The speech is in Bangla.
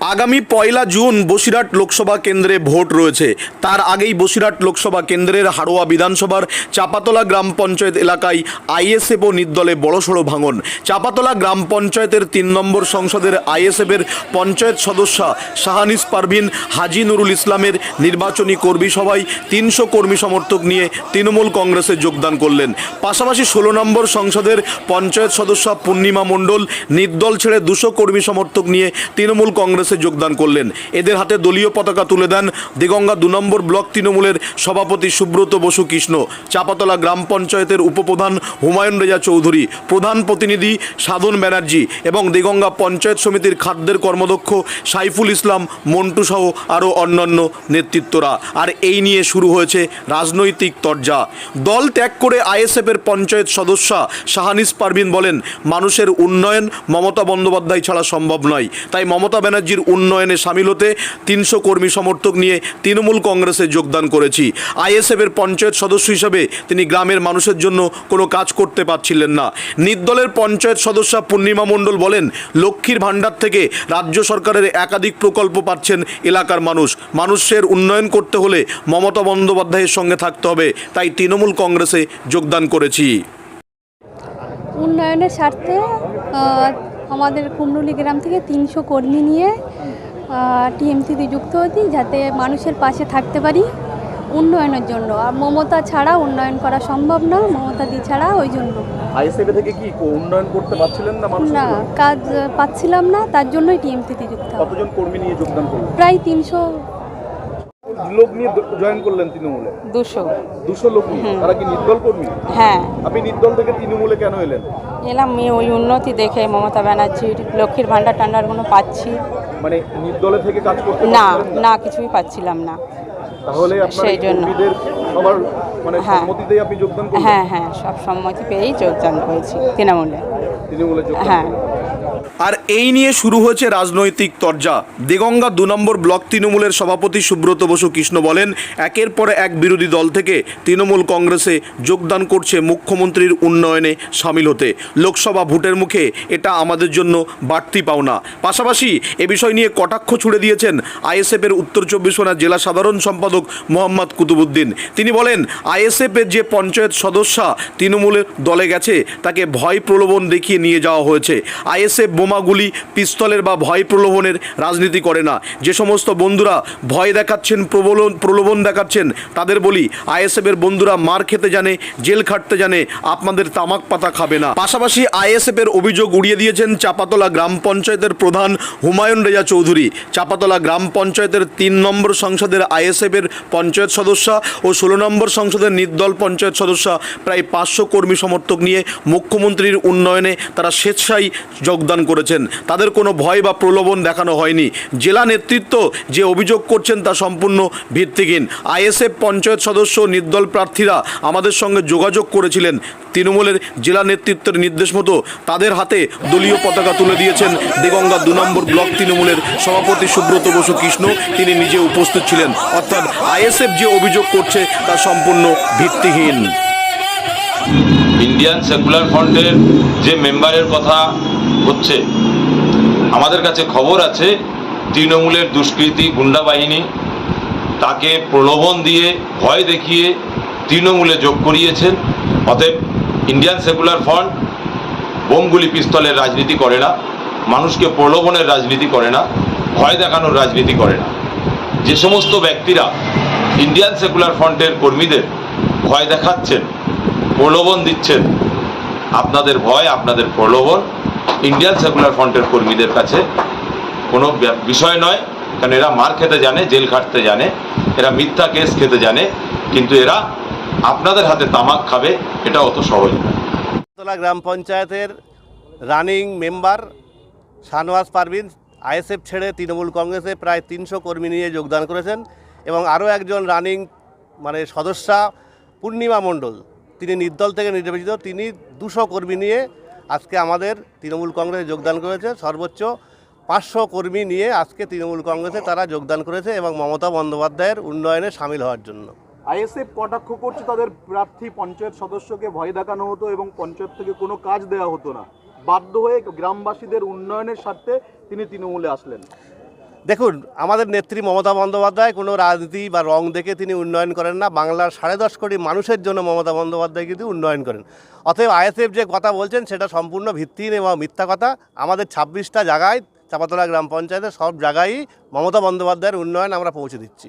আগামী পয়লা জুন বসিরহাট লোকসভা কেন্দ্রে ভোট রয়েছে। তার আগেই বসিরহাট লোকসভা কেন্দ্রের হাড়োয়া বিধানসভার চাপাতলা গ্রাম পঞ্চায়েত এলাকায় আইএসএফ ও নির্দলে বড়সড় ভাঙন। চাপাতলা গ্রাম পঞ্চায়েতের তিন নম্বর সংসদের আইএসএফের পঞ্চায়েত সদস্যা শাহানিস পারভিন, হাজি নুরুল ইসলামের নির্বাচনী কর্মী সভায় তিনশো কর্মী সমর্থক নিয়ে তৃণমূল কংগ্রেসে যোগদান করলেন। পাশাপাশি ষোলো নম্বর সংসদের পঞ্চায়েত সদস্যা পূর্ণিমা মণ্ডল নির্দল ছেড়ে দুশো কর্মী সমর্থক নিয়ে তৃণমূল কংগ্রেসে যোগদান করলেন। এদের হাতে দলীয় পতাকা তুলে দেন দিগঙ্গা দু নম্বর ব্লক তৃণমূলের সভাপতি সুব্রত বসু কৃষ্ণ, চাপাতলা গ্রাম পঞ্চায়েতের উপপ্রধান হুমায়ুন রেজা চৌধুরী, প্রধান প্রতিনিধি সাধন ব্যানার্জি এবং দিগঙ্গা পঞ্চায়েত সমিতির খাদ্যের কর্মদক্ষ সাইফুল ইসলাম, মন্টু সহ আরও অন্যান্য নেতৃত্বরা। আর এই নিয়ে শুরু হয়েছে রাজনৈতিক তরজা। দল ত্যাগ করে আইএসএফের পঞ্চায়েত সদস্যা শাহানিস পারভিন বলেন, মানুষের উন্নয়ন মমতা বন্দ্যোপাধ্যায় ছাড়া সম্ভব নয়। তাই মমতা ব্যানার্জির উন্নয়নে সামিল হতে তিনশো কর্মী সমর্থক নিয়ে তৃণমূল কংগ্রেসে যোগদান করেছি। আইএসএফের পঞ্চায়েত সদস্য হিসাবে তিনি গ্রামের মানুষের জন্য কোনো কাজ করতে পারছিলেন না। নির্দলের পঞ্চায়েত সদস্যা পূর্ণিমা মণ্ডল বলেন, লক্ষ্মীর ভাণ্ডার থেকে রাজ্য সরকারের একাধিক প্রকল্প পাচ্ছেন এলাকার মানুষ। মানুষের উন্নয়ন করতে হলে মমতা বন্দ্যোপাধ্যায়ের সঙ্গে থাকতে হবে, তাই তৃণমূল কংগ্রেসে যোগদান করেছি। উন্নয়নের স্বার্থে আমাদের কুমরুলি গ্রাম থেকে তিনশো কর্মী নিয়ে টিএমসিতে যুক্ত হয়েছি যাতে মানুষের পাশে থাকতে পারি উন্নয়নের জন্য। আর মমতা ছাড়া উন্নয়ন করা সম্ভব না মমতা দি ছাড়া ওই জন্য। আইএসএফ থেকে কি উন্নয়ন করতে পারছিলেন না না কাজ পাচ্ছিলাম না তার জন্যই টিএমসিতে যুক্ত। কতজন কর্মী নিয়ে যোগদান করলেন? প্রায় তিনশো লোক নিয়ে জয়েন করলেন তৃণমূলে? দুশো। দুশো লোক নিয়ে? তারা কি নির্দল কর্মী? হ্যাঁ। আপনি নির্দল থেকে তৃণমূলে কেন এলেন? এলাম ওই উন্নতি দেখে মমতা ব্যানার্জির লক্ষ্মীর ভাণ্ডার টান্ডারগুলো পাচ্ছি। মানে নির্দলে থেকে কাজ করতে না না? কিছুই পাচ্ছিলাম না। তাহলে সেই জন্য। সবার মানে হ্যাঁ। সম্মতিতেই আপনি যোগদান হ্যাঁ হ্যাঁ সব সম্মতি পেয়েই যোগদান করেছি তৃণমূলে। তৃণমূলে হ্যাঁ। আর এই নিয়ে শুরু হয়েছে রাজনৈতিক তরজা। দিগঙ্গা দু নম্বর ব্লক তৃণমূলের সভাপতি সুব্রত বসু কৃষ্ণ বলেন, একের পর এক বিরোধী দল থেকে তৃণমূল কংগ্রেসে যোগদান করছে মুখ্যমন্ত্রীর উন্নয়নে সামিল হতে। লোকসভা ভোটের মুখে এটা আমাদের জন্য বাড়তি পাওনা। পাশাপাশি এ বিষয় নিয়ে কটাক্ষ ছুড়ে দিয়েছেন আইএসএফের উত্তর চব্বিশ পরগনা জেলা সাধারণ সম্পাদক মোহাম্মদ কুতুবুদ্দিন তিনি বলেন, আইএসএফের যে পঞ্চায়েত সদস্যা তৃণমূলের দলে গেছে, তাকে ভয় প্রলোভন দেখিয়ে নিয়ে যাওয়া হয়েছে। আইএসএফ বোমাগুলি, পিস্তলের বা ভয় প্রলোভনের রাজনীতি করে না। যে সমস্ত বন্ধুরা ভয় দেখাচ্ছেন, প্রবলন, প্রলোভন দেখাচ্ছেন, তাদের বলি, আইএসএফের বন্ধুরা মার খেতে জানে, জেল খাটতে জানে, আপনাদের তামাক পাতা খাবে না। পাশাপাশি আইএসএফের অভিযোগ উড়িয়ে দিয়েছেন চাপাতলা গ্রাম পঞ্চায়েতের প্রধান হুমায়ুন রেজা চৌধুরী। চাপাতলা গ্রাম পঞ্চায়েতের তিন নম্বর সংসদের আইএসএফের পঞ্চায়েত সদস্যা ও ষোলো নম্বর সংসদের নির্দল পঞ্চায়েত সদস্যা প্রায় পাঁচশো কর্মী সমর্থক নিয়ে মুখ্যমন্ত্রীর উন্নয়নে তারা স্বেচ্ছায় যোগদান করেছেন। তাদের কোনো ভয় বা প্রলোভন দেখানো হয়নি। জেলা নেতৃত্ব যে অভিযোগ করছেন তা সম্পূর্ণ ভিত্তিহীন। আইএসএফ পঞ্চায়েত সদস্য নির্দল প্রার্থীরা আমাদের সঙ্গে যোগাযোগ করেছিলেন। তৃণমূলের জেলা নেতৃত্বের নির্দেশ মতো তাদের হাতে দলীয় পতাকা তুলে দিয়েছেন দিগঙ্গা দু নম্বর ব্লক তৃণমূলের সভাপতি সুব্রত বসু কৃষ্ণ। তিনি নিজে উপস্থিত ছিলেন। অর্থাৎ আইএসএফ যে অভিযোগ করছে তা সম্পূর্ণ ভিত্তিহীন। ইন্ডিয়ান সেকুলার ফ্রন্টের যে মেম্বারের কথা হচ্ছে। আমাদের কাছে খবর আছে, তৃণমূলের দুষ্কৃতী গুন্ডা বাহিনী তাকে প্রলোভন দিয়ে, ভয় দেখিয়ে তৃণমূলে যোগ করিয়েছেন। অতএব ইন্ডিয়ান সেকুলার ফ্রন্ট বোমগুলি পিস্তলের রাজনীতি করে না, মানুষকে প্রলোভনের রাজনীতি করে না, ভয় দেখানোর রাজনীতি করে না। যে সমস্ত ব্যক্তিরা ইন্ডিয়ান সেকুলার ফ্রন্টের কর্মীদের ভয় দেখাচ্ছেন, প্রলোভন দিচ্ছেন, আপনাদের ভয়, আপনাদের প্রলোভন ইন্ডিয়ান সেকুলার ফ্রন্টের কর্মীদের কাছে কোনো বিষয় নয়। কারণ এরা মার খেতে জানে, জেল খাটতে জানে, এরা মিথ্যা কেস খেতে জানে, কিন্তু এরা আপনাদের হাতে তামাক খাবে, এটা অত সহজ নয় তলা গ্রাম পঞ্চায়েতের running member Shahnawaz Parvin, ISF ছেড়ে তৃণমূল কংগ্রেসে প্রায় তিনশো কর্মী নিয়ে যোগদান করেছেন এবং আরও একজন রানিং মানে সদস্যা পূর্ণিমা মণ্ডল। তিনি নির্দল থেকে নির্বাচিত, তিনি দুশো কর্মী নিয়ে আজকে আমাদের তৃণমূল কংগ্রেসে যোগদান করেছে। সর্বোচ্চ পাঁচশো কর্মী নিয়ে আজকে তৃণমূল কংগ্রেসে তারা যোগদান করেছে এবং মমতা বন্দ্যোপাধ্যায়ের উন্নয়নে সামিল হওয়ার জন্য। আইএসএফ কটাক্ষ করছে তাদের প্রার্থী পঞ্চায়েত সদস্যকে ভয় দেখানো হতো এবং পঞ্চায়েত থেকে কোনো কাজ দেওয়া হতো না। বাধ্য হয়ে গ্রামবাসীদের উন্নয়নের স্বার্থে তিনি তৃণমূলে আসলেন। দেখুন, আমাদের নেত্রী মমতা বন্দ্যোপাধ্যায় কোনো রাজনীতি বা রং দেখে তিনি উন্নয়ন করেন না, বাংলার সাড়ে দশ কোটি মানুষের জন্য মমতা বন্দ্যোপাধ্যায় কিন্তু উন্নয়ন করেন। অতএব আইএসএফ যে কথা বলছেন, সেটা সম্পূর্ণ ভিত্তিহীন এবং মিথ্যা কথা। আমাদের ছাব্বিশটা জায়গায় চাপাতলা গ্রাম পঞ্চায়েতের সব জায়গায়ই মমতা বন্দ্যোপাধ্যায়ের উন্নয়ন আমরা পৌঁছে দিচ্ছি।